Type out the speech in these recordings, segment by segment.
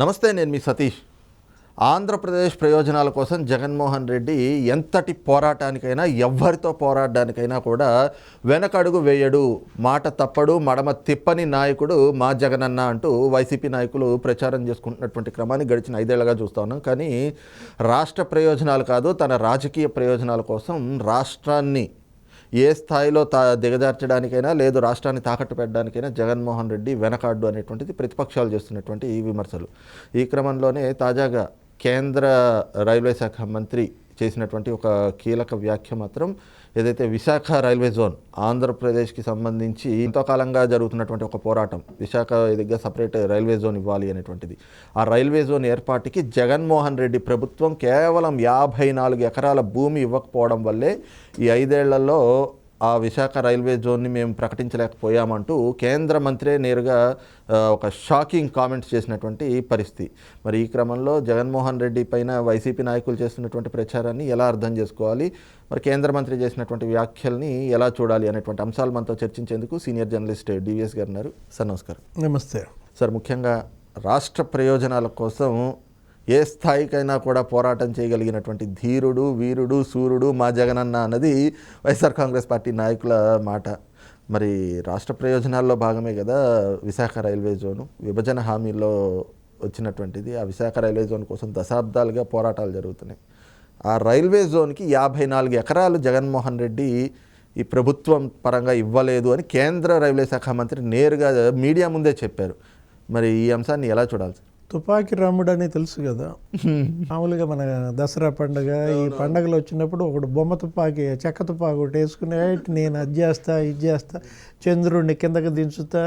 నమస్తే నేను మీ సతీష్. ఆంధ్రప్రదేశ్ ప్రయోజనాల కోసం జగన్మోహన్ రెడ్డి ఎంతటి పోరాటానికైనా ఎవ్వరితో పోరాడడానికైనా కూడా వెనకడుగు వేయడు మాట తప్పడు మడమ తిప్పని నాయకుడు మా జగనన్న అంటూ వైసీపీ నాయకులు ప్రచారం చేసుకుంటున్నటువంటి క్రమాన్ని గడిచిన ఐదేళ్ళుగా చూస్తా ఉన్నాం. కానీ రాష్ట్ర ప్రయోజనాలు కాదు తన రాజకీయ ప్రయోజనాల కోసం రాష్ట్రాన్ని ఏ స్థాయిలో తా దిగజార్చడానికైనా లేదు రాష్ట్రాన్ని తాకట్టు పెట్టడానికైనా జగన్మోహన్ రెడ్డి వెనకాడ్డు అనేటువంటిది ప్రతిపక్షాలు చేస్తున్నటువంటి ఈ విమర్శలు. ఈ క్రమంలోనే తాజాగా కేంద్ర రైల్వే శాఖ మంత్రి చేసినటువంటి ఒక కీలక వ్యాఖ్య మాత్రం ఏదైతే విశాఖ రైల్వే జోన్ ఆంధ్రప్రదేశ్కి సంబంధించి ఎంతోకాలంగా జరుగుతున్నటువంటి ఒక పోరాటం విశాఖ దగ్గర సపరేట్ రైల్వే జోన్ ఇవ్వాలి అనేటువంటిది ఆ రైల్వే జోన్ ఏర్పాటుకి జగన్మోహన్ రెడ్డి ప్రభుత్వం కేవలం యాభై నాలుగు ఎకరాల భూమి ఇవ్వకపోవడం వల్లే ఈ ఐదేళ్ళలో ఆ విశాఖ రైల్వే జోన్ని మేము ప్రకటించలేకపోయామంటూ కేంద్ర మంత్రే నేరుగా ఒక షాకింగ్ కామెంట్స్ చేసినటువంటి పరిస్థితి. మరి ఈ క్రమంలో జగన్మోహన్ రెడ్డి పైన వైసీపీ నాయకులు చేస్తున్నటువంటి ప్రచారాన్ని ఎలా అర్థం చేసుకోవాలి? మరి కేంద్ర మంత్రి చేసినటువంటి వ్యాఖ్యల్ని ఎలా చూడాలి అనేటువంటి అంశాలు మనతో చర్చించేందుకు సీనియర్ జర్నలిస్ట్ డివిఎస్ గారు ఉన్నారు. సార్ నమస్కారం. నమస్తే. సార్ ముఖ్యంగా రాష్ట్ర ప్రయోజనాల కోసం ఏ స్థాయికైనా కూడా పోరాటం చేయగలిగినటువంటి ధీరుడు వీరుడు సూర్యుడు మా జగనన్న అన్నది వైఎస్ఆర్ కాంగ్రెస్ పార్టీ నాయకుల మాట. మరి రాష్ట్ర ప్రయోజనాల్లో భాగమే కదా విశాఖ రైల్వే జోను. విభజన హామీలో వచ్చినటువంటిది. ఆ విశాఖ రైల్వే జోన్ కోసం దశాబ్దాలుగా పోరాటాలు జరుగుతున్నాయి. ఆ రైల్వే జోన్కి యాభై నాలుగు ఎకరాలు జగన్మోహన్ రెడ్డి ఈ ప్రభుత్వం పరంగా ఇవ్వలేదు అని కేంద్ర రైల్వే శాఖ మంత్రి నేరుగా మీడియా ముందే చెప్పారు. మరి ఈ అంశాన్ని ఎలా చూడాలి సార్ తుపాకీ రాముడు అని తెలుసు కదా. మామూలుగా మన దసరా పండగ ఈ పండగలు వచ్చినప్పుడు ఒకడు బొమ్మ తుపాకీ చెక్క తుపాకీ ఒకటి వేసుకుని "ఏయ్, నేను అది చేస్తా ఇది చేస్తా చంద్రుడిని కిందకి దించుతా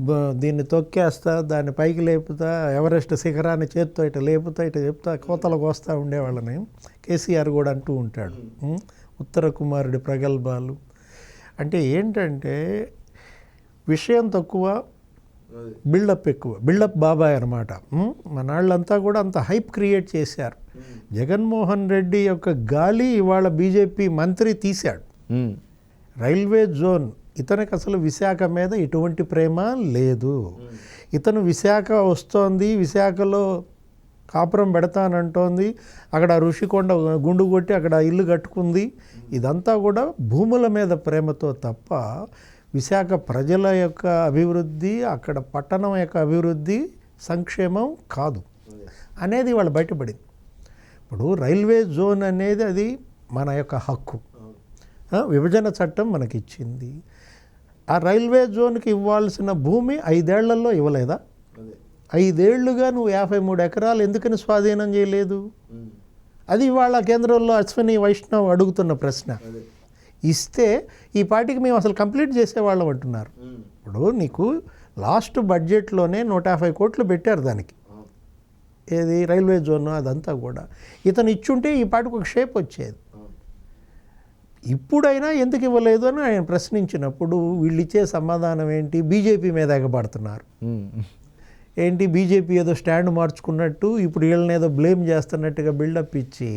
బ- దీన్ని తొక్కేస్తా దాన్ని పైకి లేపుతా ఎవరెస్ట్ శిఖరాన్ని చేత్తో ఇట లేపుతా ఇట చెప్తా కోతలకు వస్తూ ఉండేవాళ్ళని కేసీఆర్ కూడా అంటూ ఉంటాడు? ఉత్తర కుమారుడి ప్రగల్భాలు. అంటే ఏంటంటే విషయం తక్కువ బిల్డప్ ఎక్కువ. బిల్డప్ బాబాయ్ అనమాట మన వాళ్ళంతా కూడా అంత హైప్ క్రియేట్ చేశారు. జగన్మోహన్ రెడ్డి యొక్క గాలి ఇవాళ బీజేపీ మంత్రి తీశాడు. రైల్వే జోన్ ఇతనికి అసలు విశాఖ మీద ఎటువంటి ప్రేమ లేదు. ఇతను విశాఖ వస్తోంది విశాఖలో కాపురం పెడతానంటోంది. అక్కడ ఋషికొండ గుండు కొట్టి అక్కడ ఇల్లు కట్టుకుంది. ఇదంతా కూడా భూముల మీద ప్రేమతో తప్ప విశాఖ ప్రజల యొక్క అభివృద్ధి అక్కడ పట్టణం యొక్క అభివృద్ధి సంక్షేమం కాదు అనేది వాళ్ళు బయటపడింది. ఇప్పుడు రైల్వే జోన్ అనేది అది మన యొక్క హక్కు. విభజన చట్టం మనకిచ్చింది. ఆ రైల్వే జోన్కి ఇవ్వాల్సిన భూమి ఐదేళ్ళలో ఇవ్వలేదా? ఐదేళ్ళుగా నువ్వు యాభై మూడు ఎకరాలు ఎందుకని స్వాధీనం చేయలేదు? అది ఇవాళ కేంద్రంలో అశ్విని వైష్ణవ్ అడుగుతున్న ప్రశ్న. ఇస్తే ఈ పార్టీకి మేము అసలు కంప్లీట్ చేసేవాళ్ళం అంటున్నారు. ఇప్పుడు నీకు లాస్ట్ బడ్జెట్లోనే నూట యాభై కోట్లు పెట్టారు దానికి. ఏది? రైల్వే జోన్ అదంతా కూడా. ఇతను ఇచ్చుంటే ఈ పాటికి ఒక షేప్ వచ్చేది. ఇప్పుడైనా ఎందుకు ఇవ్వలేదు అని ఆయన ప్రశ్నించినప్పుడు వీళ్ళు ఇచ్చే సమాధానం ఏంటి? బీజేపీ మీద ఎగబడుతున్నారు. ఏంటి బీజేపీ ఏదో స్టాండ్ మార్చుకున్నట్టు ఇప్పుడు వీళ్ళని ఏదో బ్లేమ్ చేస్తున్నట్టుగా బిల్డప్ ఇచ్చి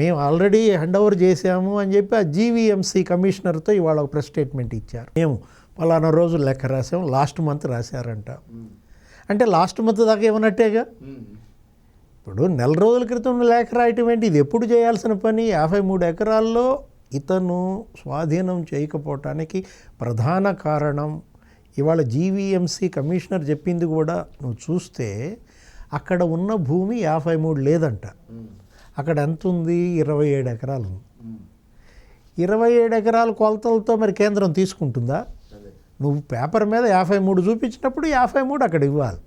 మేము ఆల్రెడీ హ్యాండ్ ఓవర్ చేసాము అని చెప్పి ఆ జీవీఎంసీ కమిషనర్తో ఇవాళ ఒక ప్రెస్ స్టేట్మెంట్ ఇచ్చారు. మేము పలానా రోజు లెక్క రాసాము లాస్ట్ మంత్ రాశారంట. అంటే లాస్ట్ మంత్ దాకా ఏమన్నట్టేగా? ఇప్పుడు నెల రోజుల క్రితం లేఖ రాయటం ఏంటి? ఇది ఎప్పుడు చేయాల్సిన పని? యాభై మూడు ఎకరాల్లో ఇతను స్వాధీనం చేయకపోవటానికి ప్రధాన కారణం ఇవాళ జీవీఎంసీ కమిషనర్ చెప్పింది కూడా నువ్వు చూస్తే అక్కడ ఉన్న భూమి యాభై మూడు లేదంట. అక్కడ ఎంత ఉంది? ఇరవై ఏడు ఎకరాలు ఉంది. ఇరవై ఏడు ఎకరాల కొలతలతో మరి కేంద్రం తీసుకుంటుందా? నువ్వు పేపర్ మీద యాభై మూడు చూపించినప్పుడు యాభై మూడు అక్కడ ఇవ్వాలి.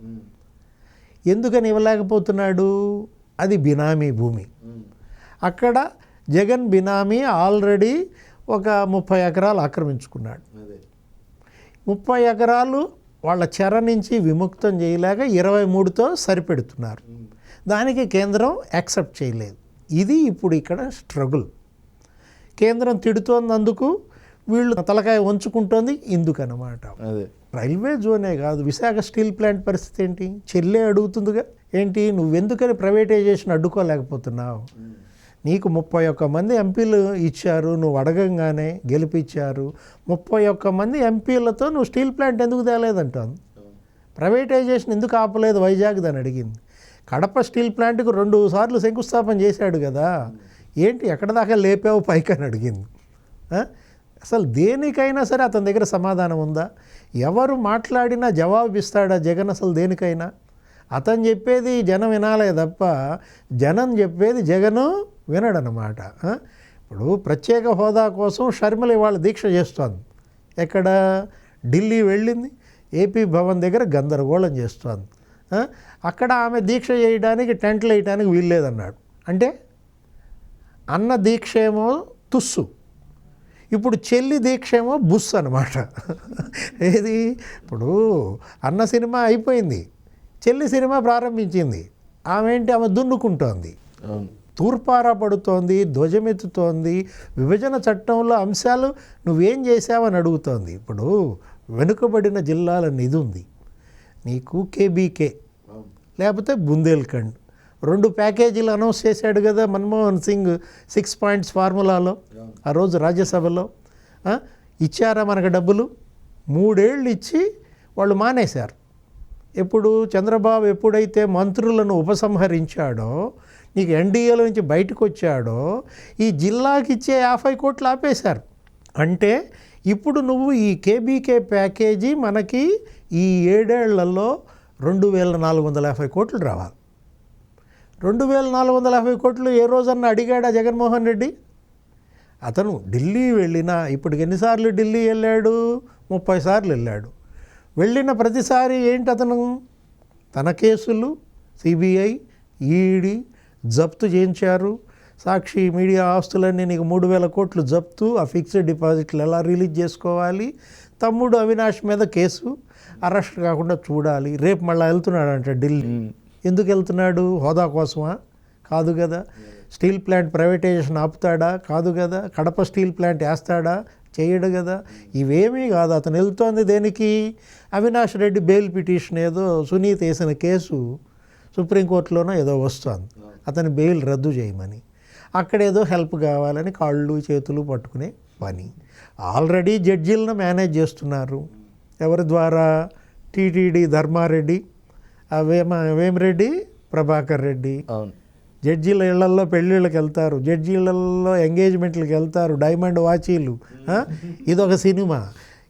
ఎందుకని ఇవ్వలేకపోతున్నాడు? అది బినామీ భూమి. అక్కడ జగన్ బినామీ ఆల్రెడీ ఒక ముప్పై ఎకరాలు ఆక్రమించుకున్నాడు. ముప్పై ఎకరాలు వాళ్ళ చెర నుంచి విముక్తం చేయలేక ఇరవై మూడుతో సరిపెడుతున్నారు. దానికి కేంద్రం యాక్సెప్ట్ చేయలేదు. ఇది ఇప్పుడు ఇక్కడ స్ట్రగుల్. కేంద్రం తిడుతోందందుకు వీళ్ళు తలకాయ వంచుకుంటోంది ఇందుకనమాట అదే. రైల్వే జోనే కాదు విశాఖ స్టీల్ ప్లాంట్ పరిస్థితి ఏంటి? చెల్లె అడుగుతుందిగా. ఏంటి? నువ్వెందుకని ప్రైవేటైజేషన్ అడ్డుకోలేకపోతున్నావు? నీకు ముప్పై ఒక్క మంది ఎంపీలు ఇచ్చారు నువ్వు అడగంగానే గెలిపించారు ముప్పై ఒక్క మంది ఎంపీలతో నువ్వు స్టీల్ ప్లాంట్ ఎందుకు తేలేదంటాను ప్రైవేటైజేషన్ ఎందుకు ఆపలేదు? వైజాగ్ దాన్ని అడిగింది. కడప స్టీల్ ప్లాంట్కు రెండు సార్లు శంకుస్థాపన చేశాడు కదా. ఏంటి ఎక్కడ దాకా లేపావు పైకి అని అడిగింది. అసలు దేనికైనా సరే అతని దగ్గర సమాధానం ఉందా? ఎవరు మాట్లాడినా జవాబు ఇస్తాడా జగన్ అసలు దేనికైనా? అతను చెప్పేది జనం వినాలే తప్ప జనం చెప్పేది జగను వినడనమాట. ఇప్పుడు ప్రత్యేక హోదా కోసం షర్మిల ఇవాళ దీక్ష చేస్తోంది. ఎక్కడ? ఢిల్లీ వెళ్ళింది. ఏపీ భవన్ దగ్గర గందరగోళం చేస్తోంది. అక్కడ ఆమె దీక్ష చేయడానికి టెంట్లు వేయడానికి వీల్లేదన్నాడు. అంటే అన్న దీక్ష ఏమో తుస్సు. ఇప్పుడు చెల్లి దీక్ష ఏమో బుస్ అనమాట ఏది? ఇప్పుడు అన్న సినిమా అయిపోయింది. చెల్లి సినిమా ప్రారంభించింది. ఆమె ఏంటి? ఆమె దున్నుకుంటోంది. అవును పడుతోంది ధ్వజమెత్తుతోంది విభజన చట్టంలో అంశాలు నువ్వేం చేసావని అడుగుతోంది. ఇప్పుడు వెనుకబడిన జిల్లాల నిధి ఉంది నీకు కేబీకే లేకపోతే బుందేల్ఖండ్. రెండు ప్యాకేజీలు అనౌన్స్ చేశాడు కదా మన్మోహన్ సింగ్ సిక్స్ పాయింట్స్ ఫార్ములాలో. ఆ రోజు రాజ్యసభలో ఇచ్చారా మనకు డబ్బులు? మూడేళ్ళు ఇచ్చి వాళ్ళు మానేశారు. ఎప్పుడు? చంద్రబాబు ఎప్పుడైతే మంత్రులను ఉపసంహరించాడో నీకు ఎన్డీఏలో నుంచి బయటకు వచ్చాడో ఈ జిల్లాకి ఇచ్చే యాభై కోట్లు ఆపేశారు. అంటే ఇప్పుడు నువ్వు ఈ కేబీకే ప్యాకేజీ మనకి ఈ ఏడేళ్ళలో రెండు వేల నాలుగు వందల యాభై కోట్లు రావాలి. రెండు వేల నాలుగు వందల యాభై కోట్లు ఏ రోజన్నా అడిగాడా జగన్మోహన్ రెడ్డి? అతను ఢిల్లీ వెళ్ళినా ఇప్పటికి ఎన్నిసార్లు ఢిల్లీ వెళ్ళాడు? ముప్పై సార్లు వెళ్ళాడు. వెళ్ళిన ప్రతిసారి ఏంటి అతను? తన కేసులు సిబిఐ ఈడీ జప్తు చేయించారు. సాక్షి మీడియా ఆస్తులన్నీ నీకు మూడు వేల కోట్లు జప్తు ఆ ఫిక్స్డ్ డిపాజిట్లు ఎలా రిలీజ్ చేసుకోవాలి? తమ్ముడు అవినాష్ మీద కేసు అరెస్ట్ కాకుండా చూడాలి. రేపు మళ్ళీ వెళ్తున్నాడంట ఢిల్లీ. ఎందుకు వెళ్తున్నాడు? హోదా కోసమా? కాదు కదా. స్టీల్ ప్లాంట్ ప్రైవేటైజేషన్ ఆపుతాడా? కాదు కదా. కడప స్టీల్ ప్లాంట్ వేస్తాడా? చేయడు కదా. ఇవేమీ కాదు. అతను వెళ్తోంది దేనికి? అవినాష్ రెడ్డి బెయిల్ పిటిషన్ ఏదో సునీత్ వేసిన కేసు. సుప్రీంకోర్టులోనో ఏదో వస్తుంది. అతని బెయిల్ రద్దు చేయమని. అక్కడ ఏదో హెల్ప్ కావాలని కాళ్ళు చేతులు పట్టుకునే పని. ఆల్రెడీ జడ్జీలను మేనేజ్ చేస్తున్నారు. ఎవరి ద్వారా? టీటీడీ ధర్మారెడ్డి వేమ వేమిరెడ్డి ప్రభాకర్ రెడ్డి. అవును. జడ్జీల ఇళ్ళల్లో పెళ్ళిళ్ళకి వెళ్తారు. జడ్జీలలో ఎంగేజ్మెంట్లకు వెళ్తారు. డైమండ్ వాచీలు. ఆ? ఇదొక సినిమా.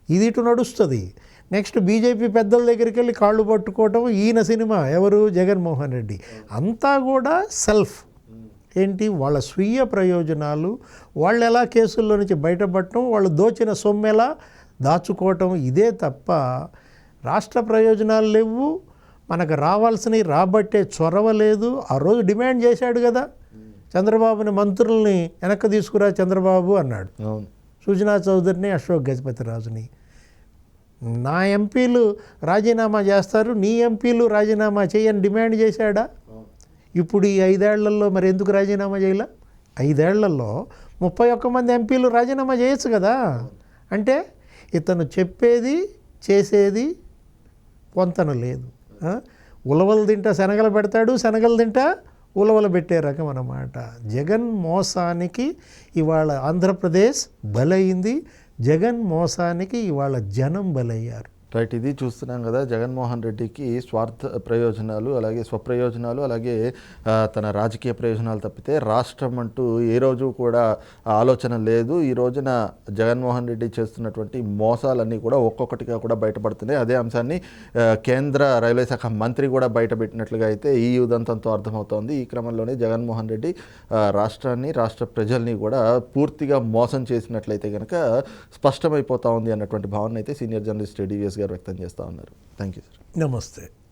ఇది ఇటు నడుస్తుంది. నెక్స్ట్ బీజేపీ పెద్దల దగ్గరికి వెళ్ళి కాళ్ళు పట్టుకోవటం ఈయన సినిమా ఎవరు? జగన్మోహన్ రెడ్డి. అంతా కూడా సెల్ఫ్. ఏంటి? వాళ్ళ స్వీయ ప్రయోజనాలు వాళ్ళు ఎలా కేసుల్లో నుంచి బయటపడటం వాళ్ళు దోచిన సొమ్ము ఎలా దాచుకోవటం ఇదే తప్ప రాష్ట్ర ప్రయోజనాలు లేవు. మనకు రావాల్సినవి రాబట్టే చొరవ లేదు. ఆ రోజు డిమాండ్ చేశాడు కదా. చంద్రబాబుని మంత్రుల్ని వెనక్కి తీసుకురా చంద్రబాబు అన్నాడు. సుజనా చౌదరిని అశోక్ గజపతిరాజుని. నా ఎంపీలు రాజీనామా చేస్తారు నీ ఎంపీలు రాజీనామా చేయని డిమాండ్ చేశాడా? ఇప్పుడు ఈ ఐదేళ్ళలో మరి ఎందుకు రాజీనామా చేయలే? ఐదేళ్ళలో ముప్పై ఒక్క మంది ఎంపీలు రాజీనామా చేయొచ్చు కదా? అంటే ఇతను చెప్పేది చేసేది పొంతన లేదు. ఉలవలు తింటా శనగలు పెడతాడు శనగలు తింటా ఉలవలు పెట్టే రకం అన్నమాట. జగన్ మోసానికి ఇవాళ ఆంధ్రప్రదేశ్ బలైంది. జగన్ మోసానికి ఇవాళ జనం బలయ్యారు. రైట్ ఇది చూస్తున్నాం కదా జగన్మోహన్ రెడ్డికి స్వార్థ ప్రయోజనాలు అలాగే స్వప్రయోజనాలు అలాగే తన రాజకీయ ప్రయోజనాలు తప్పితే రాష్ట్రం అంటూ ఏ రోజు కూడా ఆలోచన లేదు. ఈ రోజున జగన్మోహన్ రెడ్డి చేస్తున్నటువంటి మోసాలన్నీ కూడా ఒక్కొక్కటిగా కూడా బయటపడుతున్నాయి. అదే అంశాన్ని కేంద్ర రైల్వే శాఖ మంత్రి కూడా బయటపెట్టినట్లుగా అయితే ఈ ఉదంతంతో అర్థమవుతోంది. ఈ క్రమంలోనే జగన్మోహన్ రెడ్డి రాష్ట్రాన్ని రాష్ట్ర ప్రజల్ని కూడా పూర్తిగా మోసం చేసినట్లయితే కనుక స్పష్టమైపోతా ఉంది అన్నటువంటి భావన అయితే సీనియర్ జర్నలిస్ట్ డివిఎస్ గారు వ్యక్తం చేస్తూ ఉన్నారు. Thank you sir. నమస్తే.